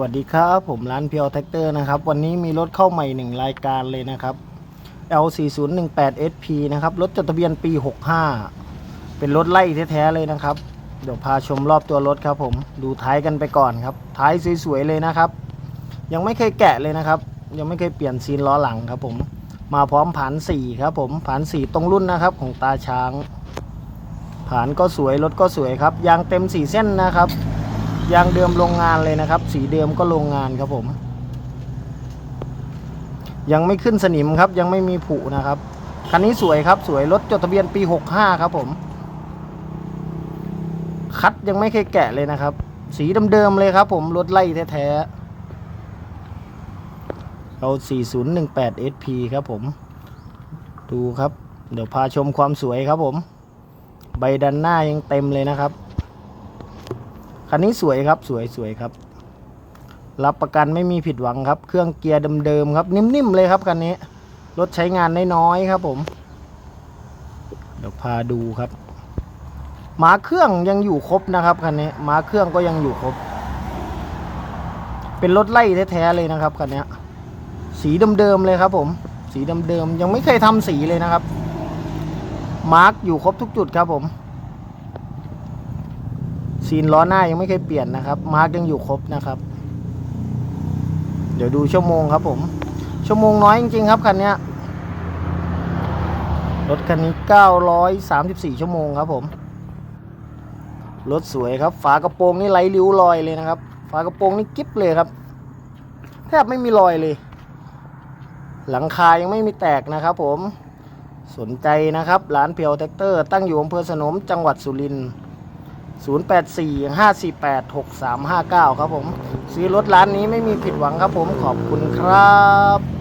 วัสดีครับผมร้านเพียวแท็กเตอร์นะครับ วันนี้มีรถเข้าใหม่หนึ่งรายการเลยนะครับ L4018SP นะครับ รถจดทะเบียนปี 65 เป็นรถไล่แท้ๆเลยนะครับ เดี๋ยวพาชมรอบตัวรถครับผมดูท้ายกันไปก่อนครับ ท้ายสวยๆเลยนะครับ ยังไม่เคยแกะเลยนะครับ ยังไม่เคยเปลี่ยนซีนล้อหลังครับผม มาพร้อมผานสี่ครับผมผานสี่ตรงรุ่นนะครับของตาช้าง ผานก็สวยรถก็สวยครับยางเต็มสี่เส้นนะครับ ยางเดิมโรงงานเลยนะครับ สีเดิมก็โรงงานครับผม ยังไม่ขึ้นสนิมครับ ยังไม่มีผุนะครับ คันนี้สวยครับ สวยรถจดทะเบียนปี 65 ครับผม คัดยังไม่เคยแกะเลยนะครับ สีเดิมๆเลยครับ ผมรถไล่แท้ๆเรา 4018 SP ครับผม ดูครับ เดี๋ยวพาชมความสวยครับผม ใบดันหน้ายังเต็มเลยนะครับ คันนี้สวยครับสวยสวยครับ รับประกันไม่มีผิดหวังครับ เครื่องเกียร์เดิมๆครับ นิ่มๆเลยครับคันนี้ รถใช้งานน้อยๆครับผม เดี๋ยวพาดูครับม้าเครื่องยังอยู่ครบนะครับคันนี้ม้าเครื่องก็ยังอยู่ครบ เป็นรถไล่แท้ๆเลยนะครับคันนี้สีเดิมๆเลยครับ ผม สีเดิมๆยังไม่เคยทำสีเลยนะครับ มาร์กอยู่ครบทุกจุดครับผม ซีนล้อหน้ายังไม่เคยเปลี่ยนนะครับ มาร์กยังอยู่ครบนะครับ เดี๋ยวดูชั่วโมงครับผม ชั่วโมงน้อยจริงๆครับคันนี้รถคันนี้ 934 ชั่วโมงครับผม รถสวยครับ ฝากระโปรงนี่ไร้ริ้วรอยเลยนะครับ ฝากระโปรงนี่กิ๊บเลยครับ แทบไม่มีรอยเลย หลังคายังไม่มีแตกนะครับผม สนใจนะครับ ร้านเพียวแท็กเตอร์ ตั้งอยู่อำเภอสนมจังหวัดสุรินทร์ 0845486359 ครับผม ซื้อรถร้านนี้ไม่มีผิดหวังครับผมขอบคุณครับ